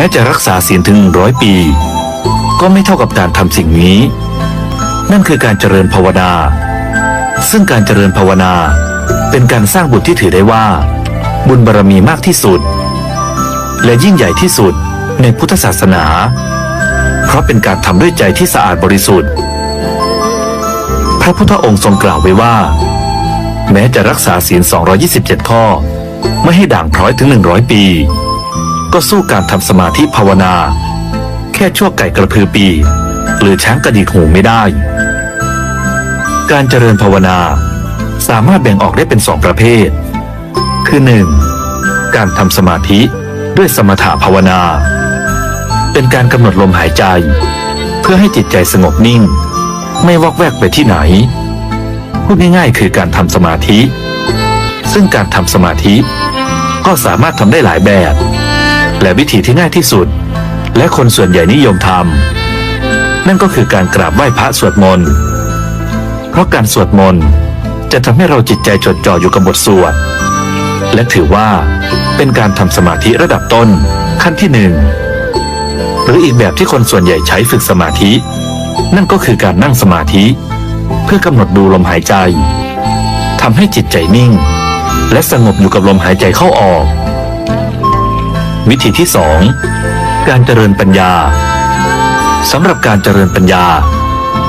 แม้จะรักษาศีลถึงร้อยปี ก็ไม่เท่ากับการทำสิ่งนี้ นั่นคือการเจริญภาวนา ซึ่งการเจริญภาวนาเป็นการสร้างบุญที่ถือได้ว่า บุญบารรมีมากที่สุด และยิ่งใหญ่ที่สุดในพุทธศาสนา เพราะเป็นการทำด้วยใจที่สะอาดบริสุทธิ์ พระพุทธองค์ทรงกล่าวไว้ว่า แม้จะรักษาศีล 227 ข้อ ไม่ให้ด่างพร้อยถึง 100 ปี ก็สู้การทำสมาธิภาวนา แค่ชั่วไก่กระพือปี หรือช้างกระดิกหูไม่ได้ การเจริญภาวนา สามารถแบ่งออกได้เป็นสองประเภท คือ 1. การทำสมาธิด้วยสมถภาวนา เป็นการกำหนดลมหายใจ เพื่อให้จิตใจสงบนิ่ง ไม่วอกแวกไปที่ไหน พูดง่ายๆ คือการทำสมาธิ ซึ่งการทำสมาธิก็สามารถทำได้หลายแบบ และวิธีที่ง่ายที่สุด และคนส่วนใหญ่นิยมทำนั่นก็คือการกราบไหว้พระสวดมนต์เพราะการสวดมนต์จะทำให้เราจิตใจจดจ่ออยู่กับบทสวด และถือว่าเป็นการทำสมาธิระดับต้นขั้นที่หนึ่งหรืออีกแบบที่คนส่วนใหญ่ใช้ฝึกสมาธิ นั่นก็คือการนั่งสมาธิ เพื่อกำหนดดูลมหายใจทำให้จิตใจนิ่ง และสงบอยู่กับลมหายใจเข้าออก วิธีที่สองการเจริญปัญญาสำหรับการเจริญปัญญา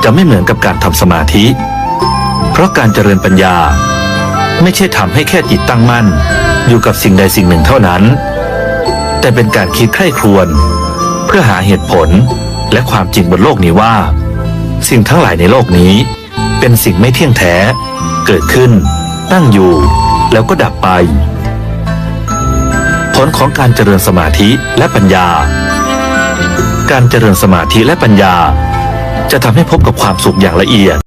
จะไม่เหมือนกับการทำสมาธิ เพราะการเจริญปัญญา ไม่ใช่ทำให้แค่จิตตั้งมั่น อยู่กับสิ่งใดสิ่งหนึ่งเท่านั้น แต่เป็นการคิดใคร่ครวญเพื่อหาเหตุผลและความจริงบนโลกนี้ว่า สิ่งทั้งหลายในโลกนี้ เป็นสิ่งไม่เที่ยงแท้ เกิดขึ้น ตั้งอยู่ แล้วก็ดับไป ลของการเจริญสมาธิและปัญญา การเจริญสมาธิและปัญญา จะทำให้พบกับความสุขอย่างละเอียด